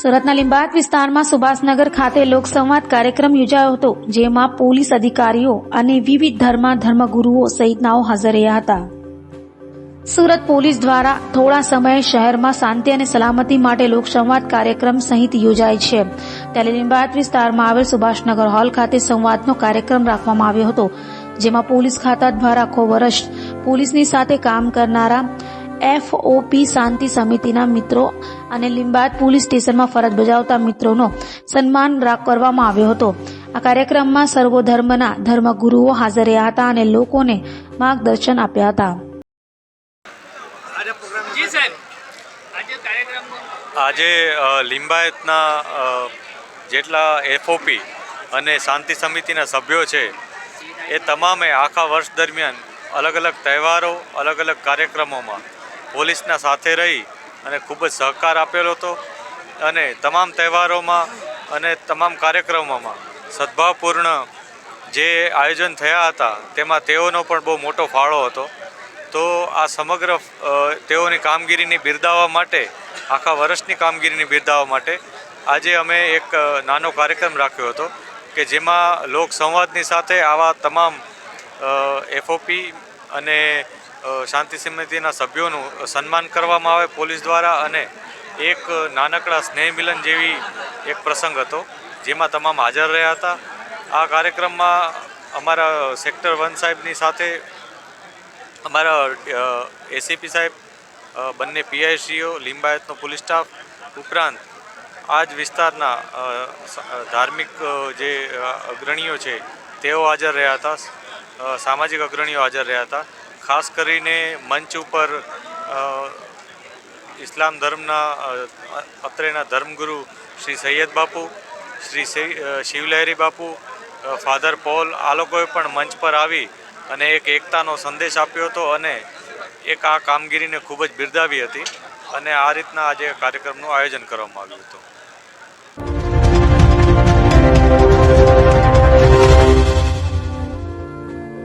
સુરતના લીંબાત વિસ્તારમાં સુભાષનગર ખાતે લોકસંવાદ કાર્યક્રમ યોજાયો હતો, જેમાં પોલીસ અધિકારીઓ અને વિવિધ ધર્મ ધર્મગુરુઓ સહિતનાઓ હાજર રહ્યા હતા. સુરત પોલીસ દ્વારા થોડા સમયે શહેરમાં શાંતિ અને સલામતી માટે લોકસંવાદ કાર્યક્રમ સહિત યોજાય છે. ત્યારે લીંબાયત વિસ્તારમાં આવેલ સુભાષનગર હોલ ખાતે સંવાદનો કાર્યક્રમ રાખવામાં આવ્યો હતો, જેમાં પોલીસ ખાતા દ્વારા આખો વર્ષ પોલીસની સાથે કામ કરનારા એફઓપી શાંતિ સમિતિના મિત્રો અને લીંબાયત પોલીસ સ્ટેશનમાં ફરજ બજાવતા મિત્રોનો સન્માન કરવામાં આવ્યો હતો. આ કાર્યક્રમમાં સર્વધર્મના ધર્મગુરુઓ હાજર રહ્યા હતા અને લોકોને માર્ગદર્શન આપ્યા હતા. સાહેબ આજે લિંબાયતના જેટલા એફઓપી અને શાંતિ સમિતિના સભ્યો છે એ તમામે આખા વર્ષ દરમિયાન અલગ અલગ તહેવારો અલગ અલગ કાર્યક્રમોમાં પોલીસના સાથે રહી અને ખૂબ જ સહકાર આપેલો હતો. અને તમામ તહેવારોમાં અને તમામ કાર્યક્રમોમાં સદભાવપૂર્ણ જે આયોજન થયા હતા, તેમાં તેઓનો પણ બહુ મોટો ફાળો હતો. તો આ સમગ્ર તેઓની કામગીરીની બિરદાવવા માટે, આખા વર્ષની કામગીરીની બિરદાવવા માટે આજે અમે એક નાનો કાર્યક્રમ રાખ્યો હતો કે જેમાં લોક સંવાદની સાથે આવા તમામ એફઓપી અને શાંતિ સમિતિના સભ્યોનું સન્માન કરવામાં આવે પોલીસ દ્વારા અને એક નાનકડા સ્નેહ મિલન જેવી એક પ્રસંગ હતો, જેમાં તમામ હાજર રહ્યા હતા. આ કાર્યક્રમમાં અમારા સેક્ટર વન સાહેબની સાથે અમારા એસીપી સાહેબ બંને પીઆઈસીઓ, લિંબાયતનો પોલીસ સ્ટાફ ઉપરાંત આ જ વિસ્તારના ધાર્મિક જે અગ્રણીઓ છે, તેઓ હાજર રહ્યા હતા. સામાજિક અગ્રણીઓ હાજર રહ્યા હતા. ખાસ કરીને મંચ ઉપર ઇસ્લામ ધર્મના અત્રેના ધર્મગુરુ શ્રી સૈયદ બાપુ, શ્રી શિવલહેરી બાપુ ફાધર પોલ, આ લોકોએ પણ મંચ પર આવી અને એક એકતાનો સંદેશ આપ્યો હતો અને એક આ કામગીરીને ખૂબ જ બિરદાવી હતી અને આ રીતના આજે કાર્યક્રમનું આયોજન કરવામાં આવ્યું હતું.